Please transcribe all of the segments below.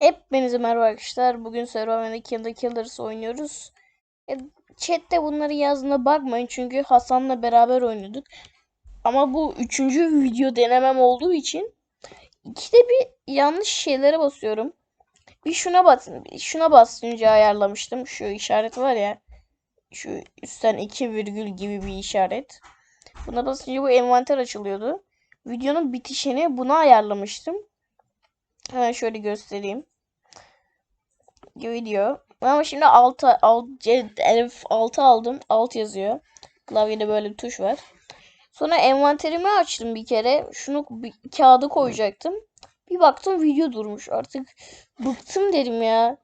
Hepinize merhaba arkadaşlar. Bugün Survivor'da Kill the Killers oynuyoruz. E, chatte bunları yazdığına bakmayın çünkü Hasan'la beraber oynuyorduk. Ama bu üçüncü video denemem olduğu için ikide bir yanlış şeylere basıyorum. Bir şuna bas, şuna basınca ayarlamıştım. Şu işaret var ya. Şu üstten iki virgül gibi bir işaret. Buna basınca bu envanter açılıyordu. Videonun bitişini buna ayarlamıştım. Hemen şöyle göstereyim video. Ama şimdi 6 6 aldım. Alt yazıyor. Klavyede böyle bir tuş var. Sonra envanterimi açtım bir kere. Şunu bir kağıda koyacaktım. Bir baktım video durmuş. Artık bıktım dedim ya.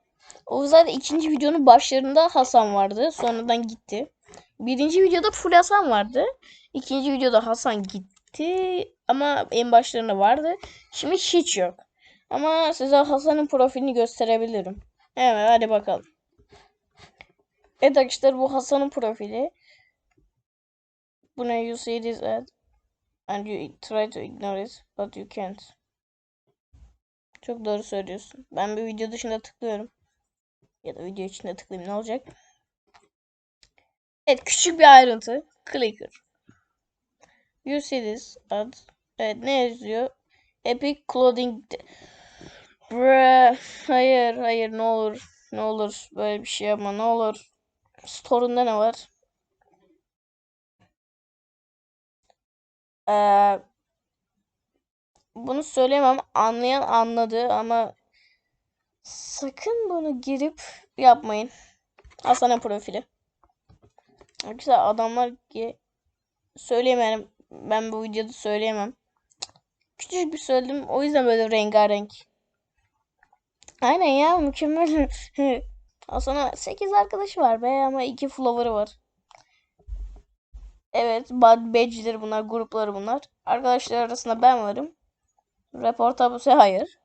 O zaten ikinci videonun başlarında Hasan vardı. Sonradan gitti. Birinci videoda full Hasan vardı. İkinci videoda Hasan gitti. Ama en başlarında vardı. Şimdi hiç yok. Ama size Hasan'ın profilini gösterebilirim. Evet hadi bakalım. Evet arkadaşlar bu Hasan'ın profili. Bu ne you see this ad and you try to ignore it but you can't. Çok doğru söylüyorsun. Ben bir video dışında tıklıyorum. Ya da video içinde tıklayayım ne olacak? Evet küçük bir ayrıntı. Clicker. You see this ad. Evet ne yazıyor? Epic Clothing Bre, hayır hayır ne olur ne olur böyle bir şey yapma ne olur. Store'unda ne var? Ee, bunu söyleyemem. Anlayan anladı ama sakın bunu girip yapmayın. Hasan'ın profili. Güzel adamlar ki söyleyemem. Ben bu videoda söyleyemem. Küçücük bir söyledim. O yüzden böyle rengarenk. Aynen ya mükemmel. Hasan'a 8 arkadaşı var be ama 2 flower'ı var. Evet, badge'leri bunlar, grupları bunlar. Arkadaşlar arasında ben varım. Reportabuse hayır.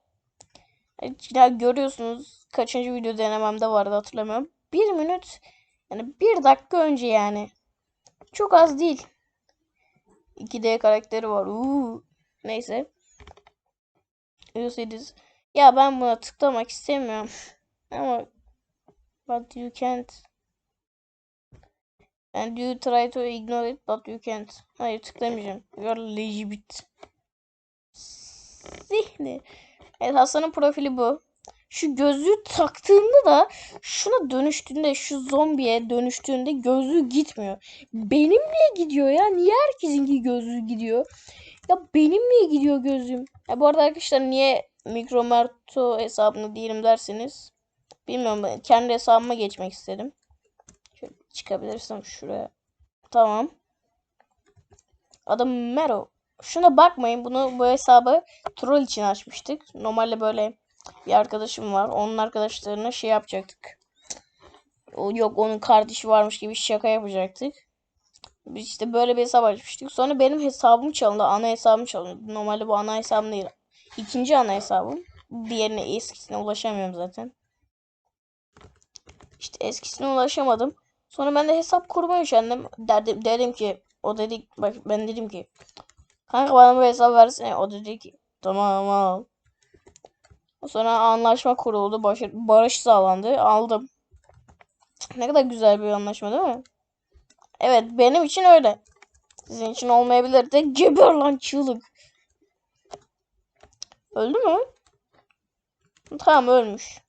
Ya görüyorsunuz kaçıncı video denememde vardı hatırlamıyorum. 1 minut yani 1 dakika önce yani. Çok az değil. 2D karakteri var. Uuu. Neyse. This. Ya ben buna tıklamak istemiyorum. Ama but you can't. And you try to ignore it but you can't. Hayır tıklamayacağım. You're legit. Zihni. Evet Hasan'ın profili bu. Şu gözlüğü taktığında da şuna dönüştüğünde şu zombiye dönüştüğünde gözlüğü gitmiyor. Benimle gidiyor ya. Niye herkesinki gözlüğü gidiyor? Ya benimle gidiyor gözlüğüm. Ya bu arada arkadaşlar niye Mikromerto hesabını değilim derseniz bilmiyorum ben kendi hesabıma geçmek istedim. Şöyle çıkabilirsem şuraya. Tamam. Adım Mero. Şuna bakmayın. Bunu bu hesabı troll için açmıştık. Normalde böyle bir arkadaşım var. Onun arkadaşlarına şey yapacaktık. O yok onun kardeşi varmış gibi şaka yapacaktık. Biz işte böyle bir hesap açmıştık. Sonra benim hesabım çalındı. Ana hesabım çalındı. Normalde bu ana hesabım değil. İkinci ana hesabım. Diğerine eskisine ulaşamıyorum zaten. İşte eskisine ulaşamadım. Sonra ben de hesap kurmaya üşendim. Derdim, dedim ki o dedi bak ben dedim ki kanka bana bu hesap versene. O dedi ki tamam al. Sonra anlaşma kuruldu. Barış, barış sağlandı. Aldım. Ne kadar güzel bir anlaşma değil mi? Evet benim için öyle. Sizin için olmayabilir de geber lan çığlık. Öldü mü? Tamam ölmüş.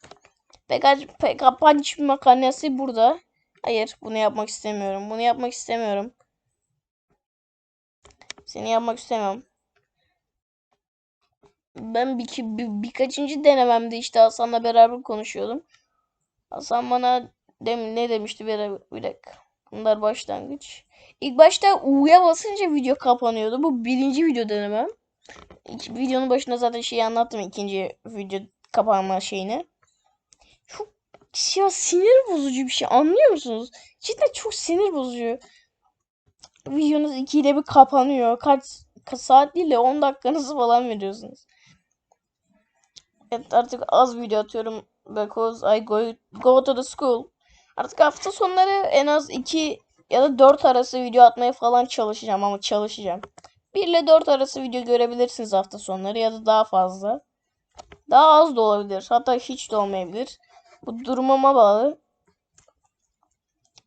Pekapanç makinesi burada. Hayır bunu yapmak istemiyorum. Bunu yapmak istemiyorum. Seni yapmak istemem. Ben bir, bir, birkaçıncı denememde işte Hasan'la beraber konuşuyordum. Hasan bana dem ne demişti bir, bir dakika. Bunlar başlangıç. İlk başta U'ya basınca video kapanıyordu. Bu birinci video denemem. Videonun başında zaten şeyi anlattım ikinci video kapanma şeyini. Çok ya sinir bozucu bir şey anlıyor musunuz? Cidden çok sinir bozucu. Videonuz ikiyle bir kapanıyor. Kaç, kaç saat değil de 10 dakikanızı falan veriyorsunuz. Evet artık az video atıyorum. Because I go, go to the school. Artık hafta sonları en az 2 ya da 4 arası video atmaya falan çalışacağım ama çalışacağım. 1 ile 4 arası video görebilirsiniz hafta sonları ya da daha fazla. Daha az da olabilir. Hatta hiç de olmayabilir. Bu durumuma bağlı.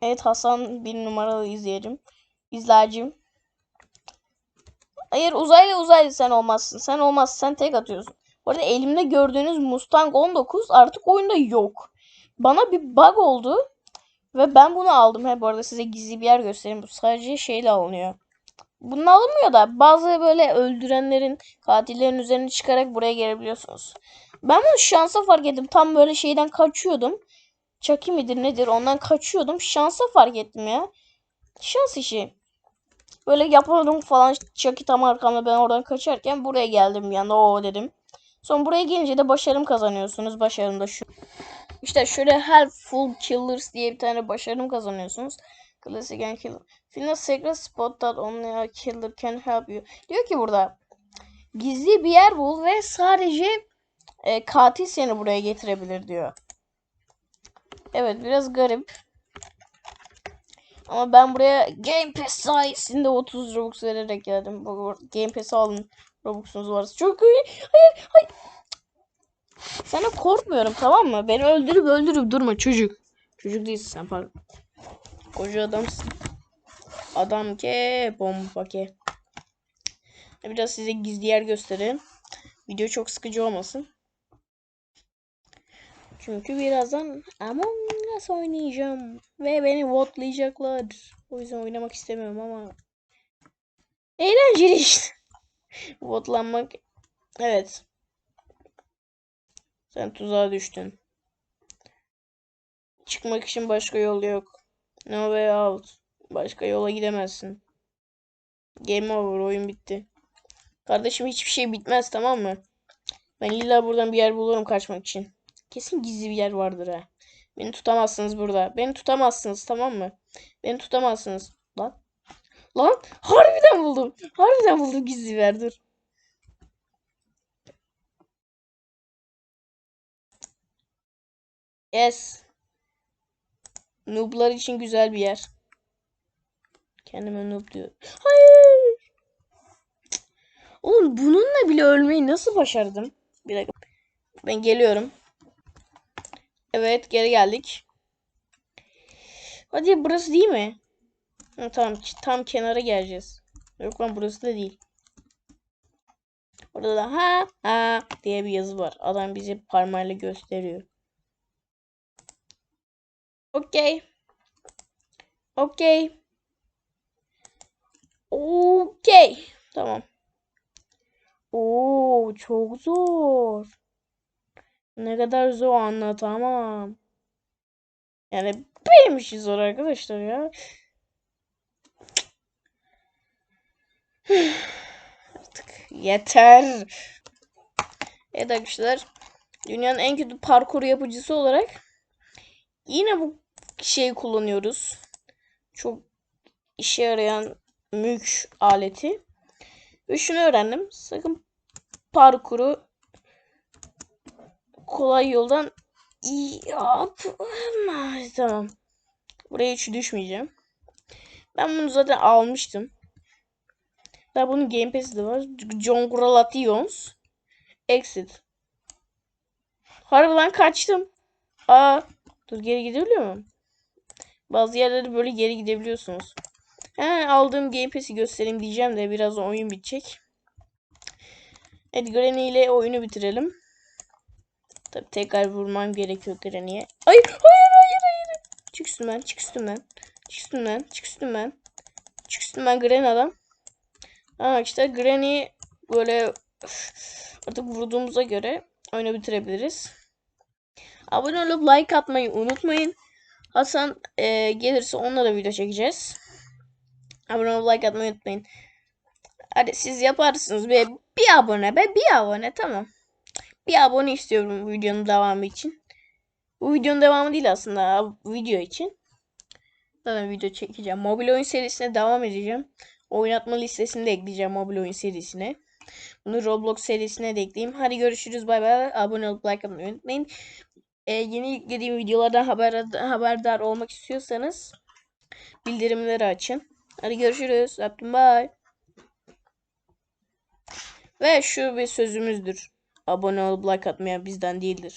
Evet Hasan bir numaralı izleyicim. İzleyicim. Hayır uzaylı uzaylı sen olmazsın. Sen olmazsın. Sen tek atıyorsun. Bu arada elimde gördüğünüz Mustang 19 artık oyunda yok. Bana bir bug oldu. Ve ben bunu aldım. He bu arada size gizli bir yer göstereyim. Bu sadece şeyle alınıyor. Bunun alınmıyor da bazı böyle öldürenlerin katillerin üzerine çıkarak buraya gelebiliyorsunuz. Ben bunu şansa fark ettim. Tam böyle şeyden kaçıyordum. Chucky midir nedir ondan kaçıyordum. Şansa fark ettim ya. Şans işi. Böyle yapamadım falan Chucky tam arkamda ben oradan kaçarken buraya geldim bir anda o dedim. Sonra buraya gelince de başarım kazanıyorsunuz. Başarım da şu. İşte şöyle Helpful Killers diye bir tane başarım kazanıyorsunuz. Classic and Killer. Find a secret spot that only a killer can help you. Diyor ki burada gizli bir yer bul ve sadece e, katil seni buraya getirebilir diyor. Evet biraz garip. Ama ben buraya Game Pass sayesinde 30 Robux vererek geldim. Game Pass'i alın. Robux'unuz varsa. Çok iyi. Hayır, hayır. Sana korkmuyorum tamam mı? Beni öldürüp öldürüp durma çocuk. Çocuk değilsin sen pardon. Koca adamsın. Adam ke bomba ke. Biraz size gizli yer göstereyim. Video çok sıkıcı olmasın. Çünkü birazdan Among Us oynayacağım. Ve beni votlayacaklar. O yüzden oynamak istemiyorum ama. Eğlenceli işte. Votlanmak. Evet. Sen tuzağa düştün. Çıkmak için başka yol yok. No way out. Başka yola gidemezsin. Game over. Oyun bitti. Kardeşim hiçbir şey bitmez tamam mı? Ben illa buradan bir yer bulurum kaçmak için. Kesin gizli bir yer vardır ha. Beni tutamazsınız burada. Beni tutamazsınız tamam mı? Beni tutamazsınız. Lan. Lan. Harbiden buldum. Harbiden buldum gizli bir yer. Dur. Yes. Noob'lar için güzel bir yer. Kendime noob diyor. Hayır. Oğlum bununla bile ölmeyi nasıl başardım? Bir dakika. Ben geliyorum. Evet geri geldik. Hadi burası değil mi? Ha, tamam tam kenara geleceğiz. Yok lan burası da değil. Orada da ha ha diye bir yazı var. Adam bizi parmağıyla gösteriyor. Okey. Okey. Okey. Tamam. Oo çok zor. Ne kadar zor anlatamam. Yani benim işi zor arkadaşlar ya. Artık yeter. Evet arkadaşlar. Dünyanın en kötü parkur yapıcısı olarak yine bu şeyi kullanıyoruz. Çok işe yarayan mülk aleti. Şunu öğrendim. Sakın parkuru kolay yoldan yapma. Tamam. Buraya hiç düşmeyeceğim. Ben bunu zaten almıştım. Daha bunun Game Pass'i de var. Congratulations. Exit. Harbiden kaçtım. Aa, dur geri gidebiliyor mu? Bazı yerlere böyle geri gidebiliyorsunuz. He, aldığım Game Pass'i göstereyim diyeceğim de biraz oyun bitecek. Evet Granny ile oyunu bitirelim. Tabi tekrar vurmam gerekiyor Granny'e. Ay hayır hayır hayır. Çık üstümden çık üstümden. Çık üstümden çık üstümden. Çık üstümden Granny adam. Ama işte Granny böyle artık vurduğumuza göre oyunu bitirebiliriz. Abone olup like atmayı unutmayın. Hasan e, gelirse onunla da video çekeceğiz. Abone olup like atmayı unutmayın. Hadi siz yaparsınız be. Bir abone be. Bir abone tamam. Bir abone istiyorum bu videonun devamı için. Bu videonun devamı değil aslında. Video için. Zaten video çekeceğim. Mobil oyun serisine devam edeceğim. Oynatma listesini de ekleyeceğim mobil oyun serisine. Bunu Roblox serisine de ekleyeyim. Hadi görüşürüz. Bay bay. Abone olup like atmayı unutmayın. Ee, yeni yüklediğim videolardan haber, haberdar olmak istiyorsanız bildirimleri açın. Hadi görüşürüz. Öptüm. Bye. Ve şu bir sözümüzdür. Abone olup like atmayan bizden değildir.